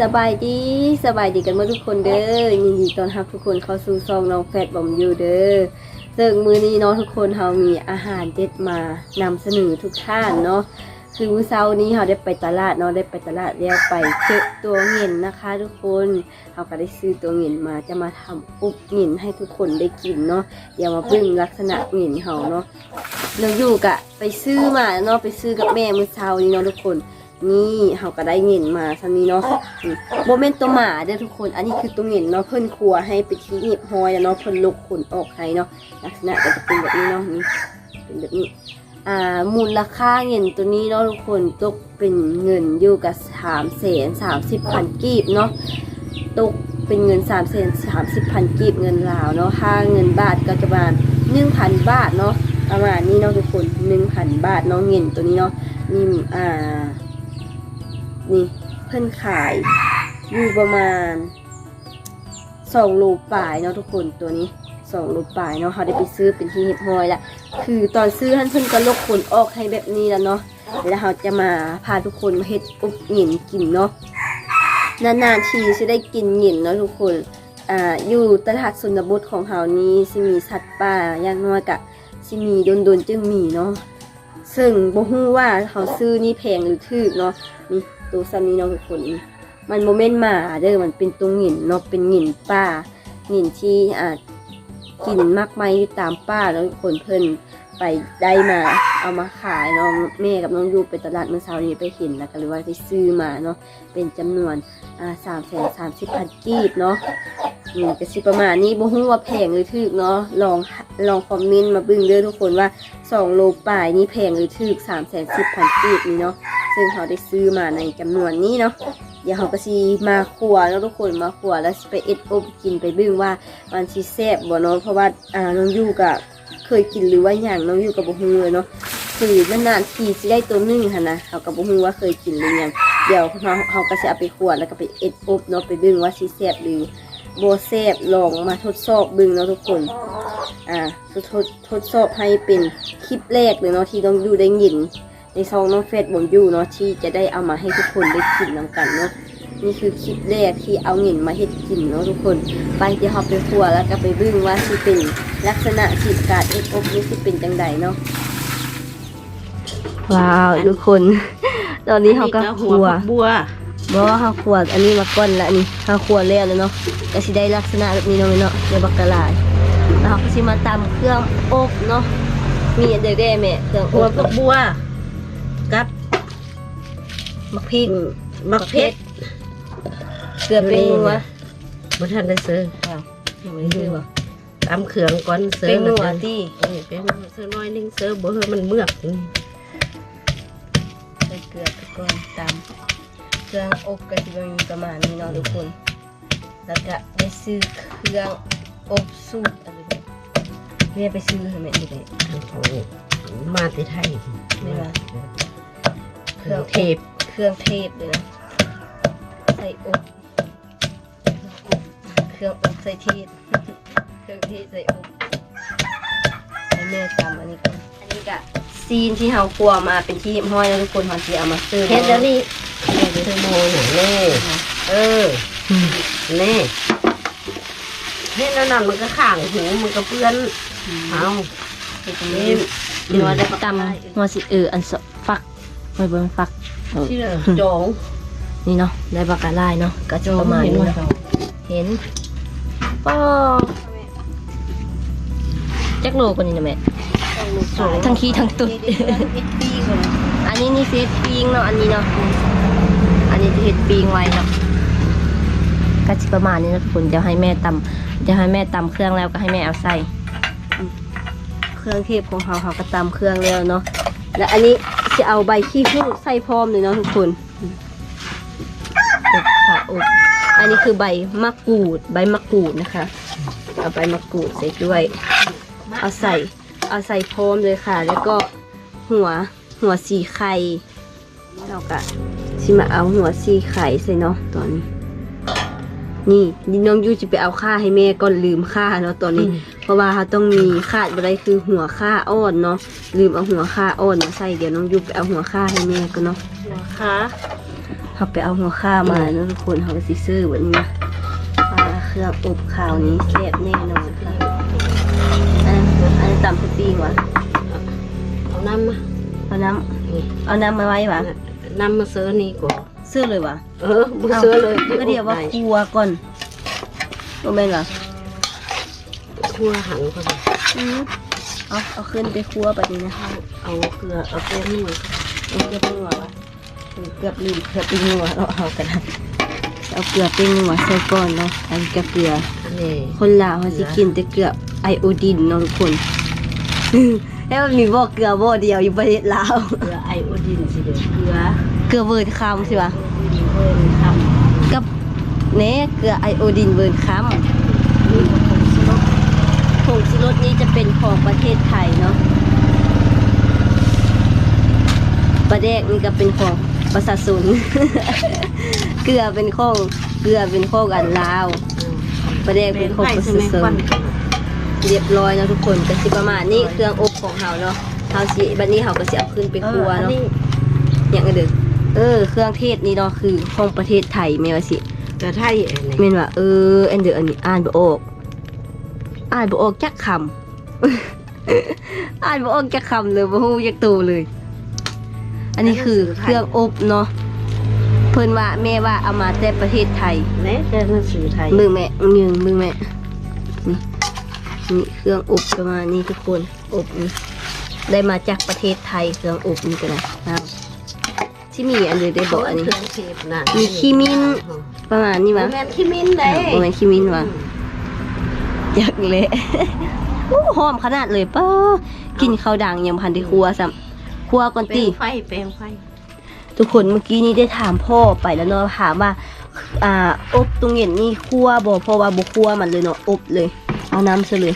สบายดีสบายดีกันเมื่อทุกคนเด้อยินดีต้อนรับทุกคนเข้าสู่ซองน้องแฟดบอมยูเด้อซึ่งมือนี้เนาะทุกคนเรามีอาหารเด็ดมานำเสนอทุกท่านเนาะคือมื้อเช้านี้เราได้ไปตลาดเนาะได้ไปตลาดแล้วไปเก็บตัวเงินนะคะ ทุกคนเราก็ได้ซื้อตัวเงินมาจะมาทำอุบเงินให้ทุกคนได้กินเนาะเดี๋ยวมาเบิ่งลักษณะเงินเขาเนาะเราอยู่กะไปซื้อมาเนาะไปซื้อกับแม่มื้อเช้านี้เนาะทุกคน นี่เขาก็ได้เงินมาซันนี้เนาะโมเมนต์ตัวหมาเด้อทุกคน อันนี้คือตัวเงินเนาะเพิ่นครัวให้ไปที่หีบหอยเนาะเพิ่นลกขนออกให้เนาะลักษณะก็จะเป็นแบบนี้เนาะนี่เป็นแบบนี้อ่ามูลค่าเงินตัวนี้เนาะทุกคนตกเป็นเงินอยู่กับสามแสนสามสิบพันกีบเนาะตกเป็นเงินสามแสนสามสิบพันกีบเงินลาวเนาะค่าเงินบาทก็จะประมาณหนึ่งพันบาทเนาะประมาณนี้เนาะทุกคนหนึ่งพันบาทเนาะเงินตัวนี้เนาะนี่อ่า นี่เพิ่นขายอยู่ประมาณสองโลปลายเนาะทุกคนตัวนี้สองโลปลายเนาะเขาได้ไปซื้อเป็นที่เรียบร้อยละคือตอนซื้อท่านเพิ่นก็ลกขนออกให้แบบนี้แล้วเนาะแล้วเราจะมาพาทุกคนมาเฮ็ดอบหยินกินเนาะนานๆทีจะได้กินหยินเนาะทุกคนอ่าอยู่ตลาดสุนบทของเฮานี้สิมีสัตว์ป่าอย่างน้อยกะสิมีโดนๆจึงมีเนาะซึ่งบ่ฮู้ว่าเขาซื้อนี่แพงหรือถูกเนาะนี่ ตัวซันนี้เนาะทุกคน มันโมเมนต์หมาเด้อมันเป็นตัวหงินเนาะเป็นหงินป่าหงินที่อ่ากินมากมายอยู่ตามป่าแล้วทุกคนเพิ่นไปได้มาเอามาขายเนาะแม่กับน้องยูไปตลาดเมื่อเช้านี้ไปเห็นแล้วก็เลยว่าไปซื้อมาเนาะเป็นจำนวนอ่าสามแสนสามสิบพันกีบเนาะอืมก็สิประมาณนี้บ่ฮู้ว่าแพงหรือถูกเนาะลองลองคอมเมนต์มาบึ้งเด้อทุกคนว่าสองโลปลายนี่แพงหรือถูกสามแสนสิบพันกีบนี่เนาะ ซึ่งเขาได้ซื้อมาในจำนวนนี้เนาะเดี๋ยวเขาก็สิมาขัวแล้วทุกคนมาขัวแล้วไปเอ็ดอบกินไปบึ้งว่ามันสิแซ่บบ่เนาะเพราะว่าอ่าน้องยูก็เคยกินหรือว่าอย่างน้องยูกับบ่ฮู้เลยเนาะคือนานๆทีสิได้ตัวนึ่งหั่นนะเขาก็บ่ฮู้ว่าเคยกินหรือยังเดี๋ยวเขาเขาก็สิเอาไปขัวแล้วก็ไปเอ็ดอบเนาะไปบึ้งว่าสิแซ่บหรือโบ่แซ่บลองมาทดสอบบึ้งเนาะทุกคน อ่าทดทดทดสอบให้เป็นคลิปแรกเลยเนาะที่น้องยูได้ยิน ในซองน้องเฟซบนอยู่เนาะที่จะได้เอามาให้ทุกคนได้กินนำกันเนาะนี่คือคลิปแรกที่เอาเงินมาเฮ็ดกินเนาะทุกคน ไปเดี๋ยวเราไปครัวแล้วก็ไปเบึ้งว่าสิเป็นลักษณะสิการเอ็ดอบนี่สิเป็นจังใดเนาะว้าวทุกคน ตอนนี้เขาก็คหัรัววผักบัวบ่เขาครัวอันนี้มาก่อนละอันนี้เขาครัวแล้วเลยเนาะก็สิได้ลักษณะแบบนี้เนาะเนาะเดี๋ยวบักกะลายแล้วเขาก็สิมาตำเครื่องอบเนาะมีอันเดียวได้แม่เครื่องอหัวบผักบัว กับมักพริกมะเพชรเกลือเป็นนัวบ่ทันได้ซื้ออ้าวยังไม่ได้ซื้อบ่ตามเครื่องก่อนซื้อเป็นนัวแล้วที่เออเป็นนัวซื้อน้อยนึงซื้อบ่ให้มันเมือกใส่เกลือไปก่อนตามเครื่องอบก็สิมีประมาณนี้เนาะทุกคน แล้วก็ได้ซื้อเครื่องอบสูตรอะไรแบบเรียกไปซื้อให้แม่ดีเลยมาที่ไทยไม่ว่า เครื่องเทปเครื่องเทพเลยนะใส่อบเครื่องอบใส่เทศเครื่องเทศใส่อบให้แม่ตำอันนี้ก่อนอันนี้ก็ซีนที่เฮาคั่วมาเป็นที่ห้อยแล้วทุกคนเฮาสิเอามาซื้อเฮ็ดแล้วนี่เฮ็ดซื้อโมหน่อยแน่เออแน่เฮ็ดแล้วนั่นมันก็ข้างหูมันก็เปื้อนเอาเฮ็ดตรงนี้เดี๋ยวได้ตำหัวสิเอออันสฟัก ไว้เบิ่งฟักเออที่เหลือจองนี่เนาะได้บักกะลายเนาะก็จะประมาณนี้เนาะเห็นป้อจักโลกว่านี้นะแม่ทั้งขี้ทั้งตุดอันนี้นี่เซตปิงเนาะอันนี้เนาะอันนี้จะเห็ดปิงไว้เนาะก็จะประมาณนี้นะทุกคนเดี๋ยวให้แม่ตำเดี๋ยวให้แม่ตำเครื่องแล้วก็ให้แม่เอาใส่อืมเครื่องเทพของเขาเขาก็ตำเครื่องแล้วเนาะ แล้วอันนี้จะเอาใบขี้หูดใส่พร้อมเลยเนาะทุกคนอบค่ะอบอันนี้คือใบมะกรูด ใบมะกรูดนะคะ เอาใบมะกรูดใส่ด้วย เอาใส่ เอาใส่พร้อมเลยค่ะ แล้วก็หัวหัวสีไข่เราก็ชิมาเอาหัวสีไข่ใส่เนาะตอนนี้ นี่น้องยูจะไปเอาค่าให้แม่ก่อนลืมค่าเนาะตอนนี้ ราะว่าเขาต้องมีค่าอะไรคือหัวค่าอ่อนเนาะลืมเอาหัวค่าอ่อนมาใส่เดี๋ยวน้องยูไปเอาหัวค่าให้แม่ก็เนาะนะคะเเขาไปเอาหัวข้าวมาเนาะทุกคนเขาก็สิซื้อวันนี้นะปลาเครื่องอบข้าวนี้แซ่บแน่นอนค่ะอันนั้นอันนี้ตำสปีงวะเอาน้ำมาเอาน้นี่ำเอาน้ำมาไว้วะน้ำมาเสือนี่ก่อนซื้อเลยวะเออมาเสือเลยก็เดี๋ยวว่าครัวก่อนโมเมนต์วะ คั่วหังก่อนอืมเอาเอาขึ้นไปครัวแบบนี้นะเอาเกลือเอาเกลือนี่มาเอาเกลือปิ้งหัววะเออเกลือลืมเกลือปิ้งหัวเราเอากันนะเอาเกลือปิ้งหัวใส่ก่อนเนาะอันนี้ก็เกลืออันนี้คนลาวเขาสิกินแต่เกลือไอโอดินเนาะทุกคนแล้วมันมีบ่อเกลือบ่อเดียวอยู่ประเทศลาวเกลือไอโอดินสิเดี๋ยวเกลือเกลือเวิร์ดคำใช่ปะเพิ่มทำกับเน่เกลือไอโอดินเวิร์ดคนี่ก็ผงชูรสำ ผงชูรสนี้จะเป็นของประเทศไทยเนาะปลาแดกนี่ก็เป็นของประชาชนเกลือเป็นของเกลือเป็นของอันลาวปลาแดกเป็นของประชาชนเรียบร้อยแล้วทุกคนก็สิประมาณนี้เครื่องอบของเฮาเนาะเฮาสิบัดนี้เฮาก็สิเอาขึ้นไปครัวเนาะอย่างอื่นเด้อเออ เครื่องเทศนี่เนาะคือของประเทศไทยแม่ว่าสิกระไทยอันนี้แม่นว่าเอออันเด้ออันนี้อ่านบ่ออก อ่านบ่ออกจักคำอ่านบ่ออกจักคำเลยบ่ฮู้จักตัวเลย อันนี้คือเครื่องอบเนาะเพิ่นว่าแม่ว่าเอามาแต่ประเทศไทยแม่แต่หนังสือไทยมึงแม่มึงมึงแม่นี่นี่เครื่องอบประมาณนี้ทุกคนอบนี่ได้มาจากประเทศไทยเครื่องอบนี่กันนะครับที่มีอันเดียวได้บอกอันนี้เครื่องเทศน่ะมีขี้มิ้นประมาณนี้มัวะนแม่นขี้มิ้นเลยโอ้ยคิมินวะ อยากเละโอ้หอมขนาดเลยป้ากินข้าวดังยังพันได้ครัวซ้ำครัวก่อนแปลตี งไฟแปลงไฟทุกคนเมื่อกี้นี้ได้ถามพ่อไปแล้วเนาะถามว่า อ่า อบตรงเห็นนี่คั่วบ่เพราะว่าบ่คั่วมันเลยเนาะอบเลย เอาน้ำซะเลย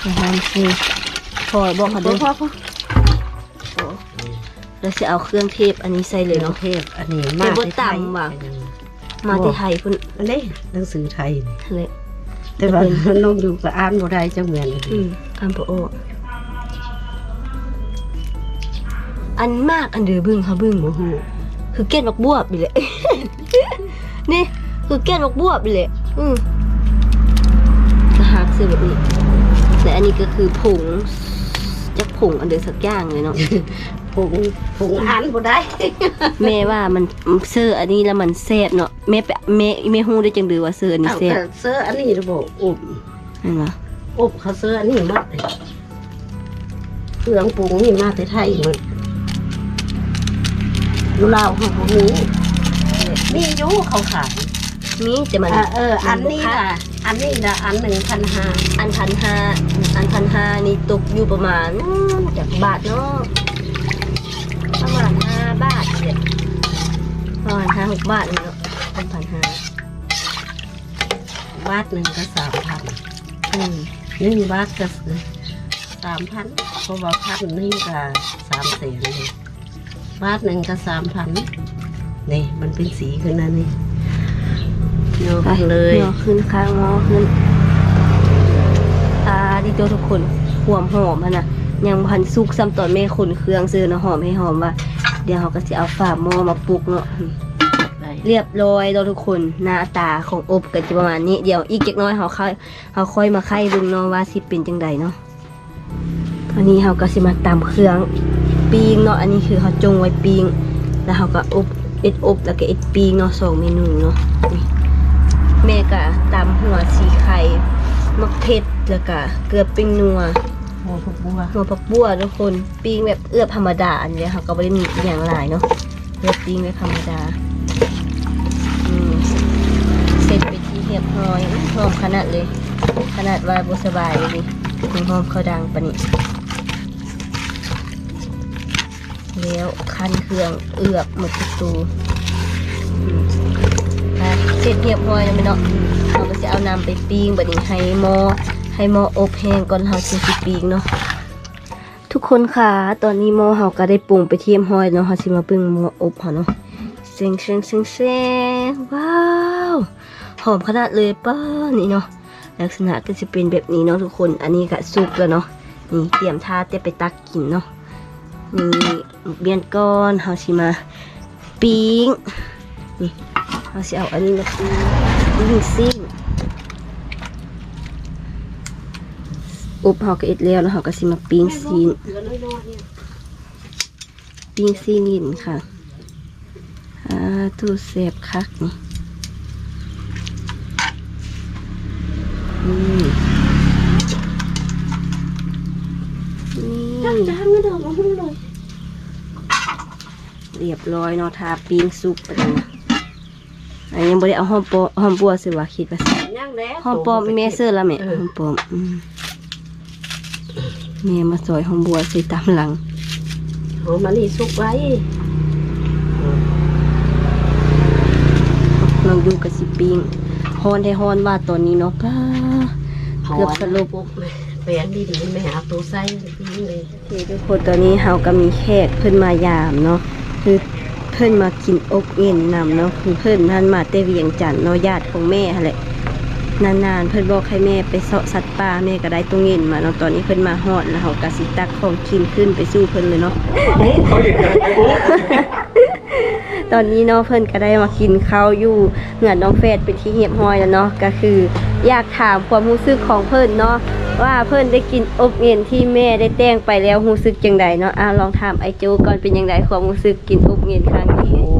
เอาน้ำสิพ่อบอกเขาพเด้ออพอพอโอ้แล้วจะเอาเครื่องเทศอันนี้ใส่เลยเนาะ เทพอันนี้เป็นบทต่ำว่ะ มาที่ไทยพุ่นอันนี้หนังสือไทยนี่เลย แต่ว่ามันลงอยู่กับอ่านบ่ได้จังเหมือนอืมอันบ่ออกอันมากอันเดือบึ้งค่ะบึ้งบ่ฮู้คือเก็ดบักบวบไปเลยนี่ คือเก็ดบักบวบไปเลยอืมนะฮะซื้อแบบนี้และอันนี้ก็คือผงจะ ผงอันเดียวสักอย่างเลยเนาะ ผงผงอ่านบ่ได้ แม่ว่ามันเสื้ออันนี้แล้วมันแซ่บเนาะแม่ไปแม่แม่ฮู้ได้จังเดือว่าเสื้ออันนี้เอาแซ่บแต่เสื้ออันนี้ระบบอบเห็นปะอบเขาเสื้ออันนี้หมัดเลยเครื่องปรุงนี่มาแต่ไทยหมดอยู่ลาวเขาบ่มีมีอยู่เขาขาย มีแต่มันอะเออ อันมับ่นี้คักล่ะอันนี้ล่ะอันหนึ่งพันห้าอันพันห้าอันพันห้านี่ตกอยู่ประมาณอืมจากบาทเนาะประมาณห้าบาทเนี่ยประมาณห้าหกบาทเนาะอันพันห้าบาทหนึ่งก็สามพันอืมหนึ่งบาทก็สามพันเพราะว่าพันหนึ่งก็สามแสนเลยบาทหนึ่งก็สามพันนี่มันเป็นสีขึ้นนั่นนี่ โยกไปเลยงอขึ้นข้างงอขึ้นอ่าดีตัวทุกคนหวมหอมนะยังพันสุกซ้ำตอนแม่ขนเครื่องซื้อนะหอมให้หอมว่า เดี๋ยวเขาก็จะเอาฝาหม้อมาปลุกเนาะเรียบร้อยแล้วทุกคนหน้าตาของอบก็จะประมาณนี้เดี๋ยวอีกเล็กน้อยเขาค่อยเขาค่อยมาไข่เบิ่งเนาะว่าสิเป็นจังใดเนาะอันนี้เขาก็สิมาตำเครื่องปิงเนาะอันนี้คือเขาจงไว้ปิงแล้วเขาก็อบเอ็ดอบแล้วก็เอ็ดปิงเนาะสองเมนูเนาะ นี่แม่ก็ตำหัวสีไข่มักเผ็ดแล้วก็เกลือปิ้งนัวหัวผักบัวหัวผักบัวทุกคนปิ้งแบบเอื้อธรรมดาอันนี้เขาก็ไม่ได้มีอหย่างหลายเนาะเลือปิ้งแบบธรรมดาอืมเสร็จไปที่เรียบร้อยอุ๊ยหอมขนาดเลย ขนาดว่าบสบายเลยดิถึงหอมเขาดังปะนี่แล้วคันเครื่องเอือบหมดประตูอืมไป เสร็จเรียบร้อยแล้วไหมเนาะเราก็จะเอาน้ำไปปิ้งบัดนี้ให้หม้อให้หม้ออบแห้งก่อนเราจะสิปิ้งเนาะทุกคนค่ะตอนนี้หม้อเฮาก็ได้ปรุงไปเทียมหอยเนาะเฮาสิมาปึ้งหม้ออบเฮาเนาะเซ็งเซ็งเซ็งเซ็งว้าวหอมขนาดเลยป้านี่เนาะลักษณะก็จะเป็นแบบนี้เนาะทุกคน อันนี้ก็สุกแล้วเนาะนี่เตรียมท่าเตรียมไปตักกินเนาะนี่เบียนก้อนเฮาสิมาปิ้งนี่ เราสิเอาอันนี้มาปิ้งปิ้งซิ่งอบเฮาก็เอ็ดแล้วแล้วเฮาก็สิมาปิ้งซีนเหลือน้อยๆเนี่ยปิ้งซีนินค่ะอ่าตู้เซฟคักนี่นี่นี่จานไม่ดอกเอาหุ้นเลยเรียบร้อยเนาะทาปิ้งซุปไปแล้วนะ อันยังบ่ได้เอาหอมปอหอมบัวสิว่าคิดว่าสิย่างแล้วหอมปอมแม่เสื้อละแม่เอหออมปอมอืมแม่มาซอยหอมบัวใส่ตามหลังหอมมะลิสุกไว้น้องดูกับสิปิ้งฮอนได้ฮอนว่าตอนนี้เนาะป้าเกือบสรุปปุ๊บเลยแปลงดีๆไม่หาตัวไส้ปิ้งเลยโอเคทุกคนตอนนี้เฮาก็มีแขกเพิ่นมายามเนาะคือ เพิ่นมากินอกเอ็นนำเนาะคือเพิ่นนั่นมาเตเวียงจันทน์เนาะญาติของแม่แหละ นานๆ เพิ่นบอกให้แม่ไปเสาะสัตว์ป่าแม่ก็ได้ตรงเงินมาเนาะตอนนี้เพิ่นมาฮอดแล้วเฮาก็สิตักของกินขึ้นไปสู้เพิ่นเลยเนาะ ตอนนี้เนาะเพิ่นก็ได้มากินข้าวอยู่เหมือนน้องเฟดเป็นที่เหียบห้อยแล้วเนาะก็คือ อยากถามความรู้สึกของเพิ่นเนาะว่าเพิ่นได้กินอบเอ็นที่แม่ได้แต่งไปแล้วรู้สึกจังใดเนาะอ่าลองถามไอโจก่อนเป็นจังไดความรู้สึกกินอบเอ็นครั้งนี้ โอ้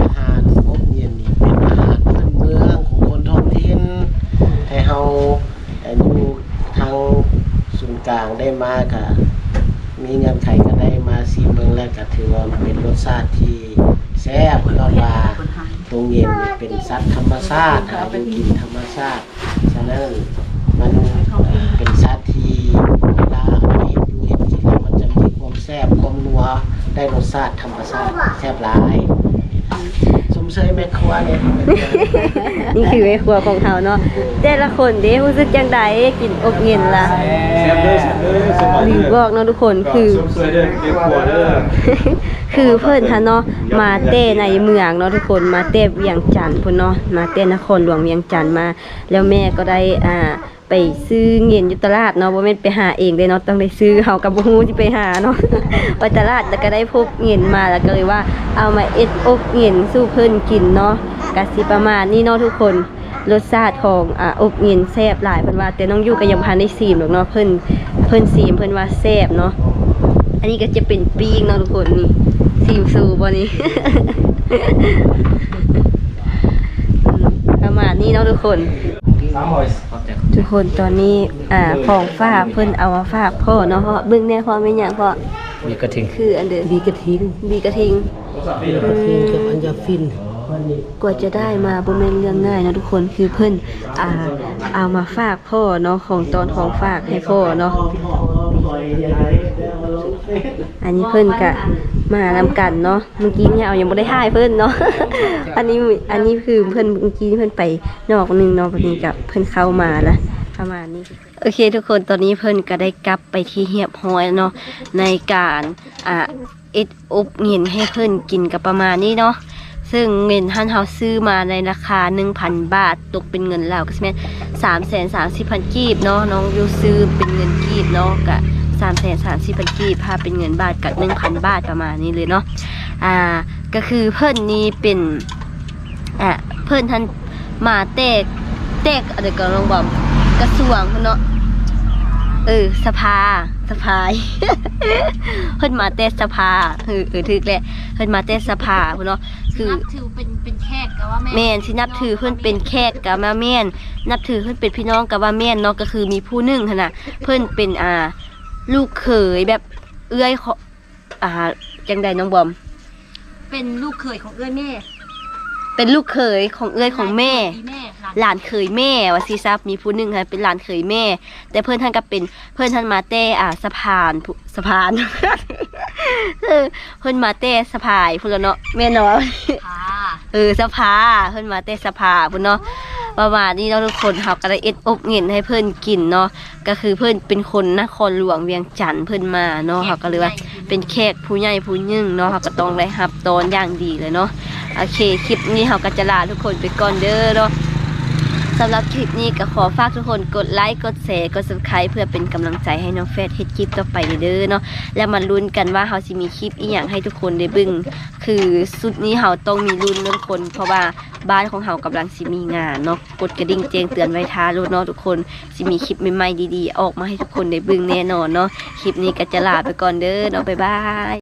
อาหารอบเย็นนี่เป็นอาหารพื้นเมืองของคนท้องถิ่นให้เฮาเอ่ออยู่ทางศูนย์กลาง ได้มากะมีเงินไขก็ได้มาซีเมืองแล้วก็ถือว่ามันเป็นรสชาติที่แซ่บคือว่าตรงเย็นนี่เป็นสัตว์ธรรมชาติหาอยู่กินธรรมชาติฉะนั้นมันเอ่อเป็นสัตว์ที่เวลาเอาไปเห็นอยู่เห็นกินแล้วมันจะมีความแซ่บความนัวได้รสชาติธรรมชาติแซ่บหลาย สมเชยแม่ครัวเนี่ยนี่คือแม่ครัวของเฮาเนาะแต่ละคนเด้รู้สึกจังใดกินอบเอ็นล่ะแซ่บเด้อแซ่บเด้อสบายหรืเด้อบอกเนาะทุกคนคือสมสวยเด้อเรียกผัวเด้อคือเพิ่นฮะเนาะมาเต้ในเมืองเนาะทุกคนมาเต้เวียงจันทน์พุ่นเนาะมาเต้นครหลวงเวียงจันทน์มา แล้วแม่ก็ได้อ่า ไปซื้อเงินอยู่ตลาดเนาะบ่แม่นไปหาเองเลยเนาะต้องได้ซื้อเฮากับบ่ฮู้สิไปหาเนาะไปตลาดแล้วก็ได้พบเงินมาแล้วก็เลยว่าเอามาเอ็ดอกเงินสู้เพิ่นกินเนาะก็สิประมาณนี้เนาะทุกคนรสชาติของอ่าอบเงินแซ่บหลายเพิ่นว่าแต่น้องอยู่ก็ยังบ่ทันได้ซีมหรอกเนาะเพิ่นเพิ่นซีมเพิ่นว่าแซ่บเนาะอันนี้ก็จะเป็นปิ้งเนาะทุกคนนี่ซีมซูบอนี้ประมาณนี้เนาะทุกคน ทุกคนตอนนี้อ่าของฝากเพิ่นเอามาฝากพ่อเนาะเพราะเบิ่งแน่พ่อไม่นหยังพ่อมีกระทิงคืออันเดิมบีกระทิงบีกระทิงกระทิงกับอัญญาฟินกว่าจะได้มาบ่แม่นเรื่องง่ายเนาะทุกคนคือเพิ่นอ่าเอามาฝากพ่อเนาะของตอนของฝากให้พ่อเนาะอันนี้เพิ่นกะ มานำกันเนาะเมื่อกี้เนี่ยเอายังบ่ได้ถ่ายเพิ่อนเนาะอันนี้อันนี้คือเพิ่อนเมื่อกี้เพิ่อนไปนอกนึงเนาะวันนี้กับเพิ่อนเข้ามาละประมาณนี้โอเค ทุกคนตอนนี้เพิ่อนก็ได้กลับไปที่เหียบห้อยเนาะในการอ่าเอ็ดอบเงินให้เพิ่อนกินกับประมาณนี้เนาะซึ่งเงินท่านเฮาซื้อมาในราคา 1,000 บาท ตกเป็นเงินลาวก็สิแม่น330,000กีบเนาะน้องยูซื้อเป็นเงินกีบเนาะกะ สามแสนสามสิบพันกีบถ้าเป็นเงินบาทกับหนึ่งพันบาทประมาณนี้เลยเนาะอ่าก็คือเพิ่นนี้เป็นอ่าเพิ่นท่านมาแตกแตกอะไรก็ลองบอกกระทรวงเพิ่นเนาะเออสภาสภายเพิ่นมาแต่สภาเออเออถึกแหละเพิ่นมาแต่สภาเพิ่นเนาะคือนับถือเป็นเป็นแขกกับว่าแม่แม่นที่นับถือเพื่อนเป็นแขกกับมาแม่นนับถือเพื่อนเป็นพี่น้องกับว่าแม่นเนาะก็คือมีผู้หนึ่งหั่นน่ะเพื่อนเป็นอ่า ลูกเขยแบบเอื้อยขออ่าจังใดน้องบอม เป็นลูกเขยของเอื้อยแม่เป็นลูกเขยของเอื้อยของแม่ อีแม่หลานเขยแม่ว่าซีซับมีผู้หนึ่งค่ะเป็นหลานเขยแม่ แต่เพื่อนท่านก็เป็นเพื่อนท่านมาเต้อ่าสะพานผู้สะพาน เออเพื่อนมาเต้สะพายพูดแล้วเนาะแม่เนาะ ค่ะเออสภาเพิ่นมาแต่สภาพุ่นเนาะ ประมาณนี้เนาะทุกคนเฮาก็ได้เอ็ดอบเงินให้เพื่อนกินเนาะก็คือเพื่อนเป็นคนนครหลวงเวียงจันทร์เพื่อนมาเนาะเฮาก็เลยว่าเป็นแขกผู้ใหญ่ผู้ยิ่งเนาะเฮาก็ต้องได้รับตอนอย่างดีเลยเนาะโอเคคลิปนี้เฮาก็จะลาทุกคนไปก่อนเด้อเนาะ สำหรับคลิปนี้ก็ขอฝากทุกคนกดไลค์กดแชร์กด subscribe เพื่อเป็นกำลังใจให้น้องแฟดเฮ็ดคลิปต่อไปเด้อเนาะแล้วมาลุ้นกันว่าเราสิมีคลิปอีหยังให้ทุกคนได้บึ้งคือสุดนี้เราต้องมีลุ้นเรื่องคน เพราะว่าบ้านของเรากำลังสิมีงานเนาะกดกระดิ่งแจ้งเตือนไว้ท้ารู้เนาะทุกคนสิมีคลิปใหม่ๆดีๆ ออกมาให้ทุกคนได้บึ้งแน่นอนเนาะคลิปนี้ก็จะลาไปก่อนเด้อเนาะบ๊ายบาย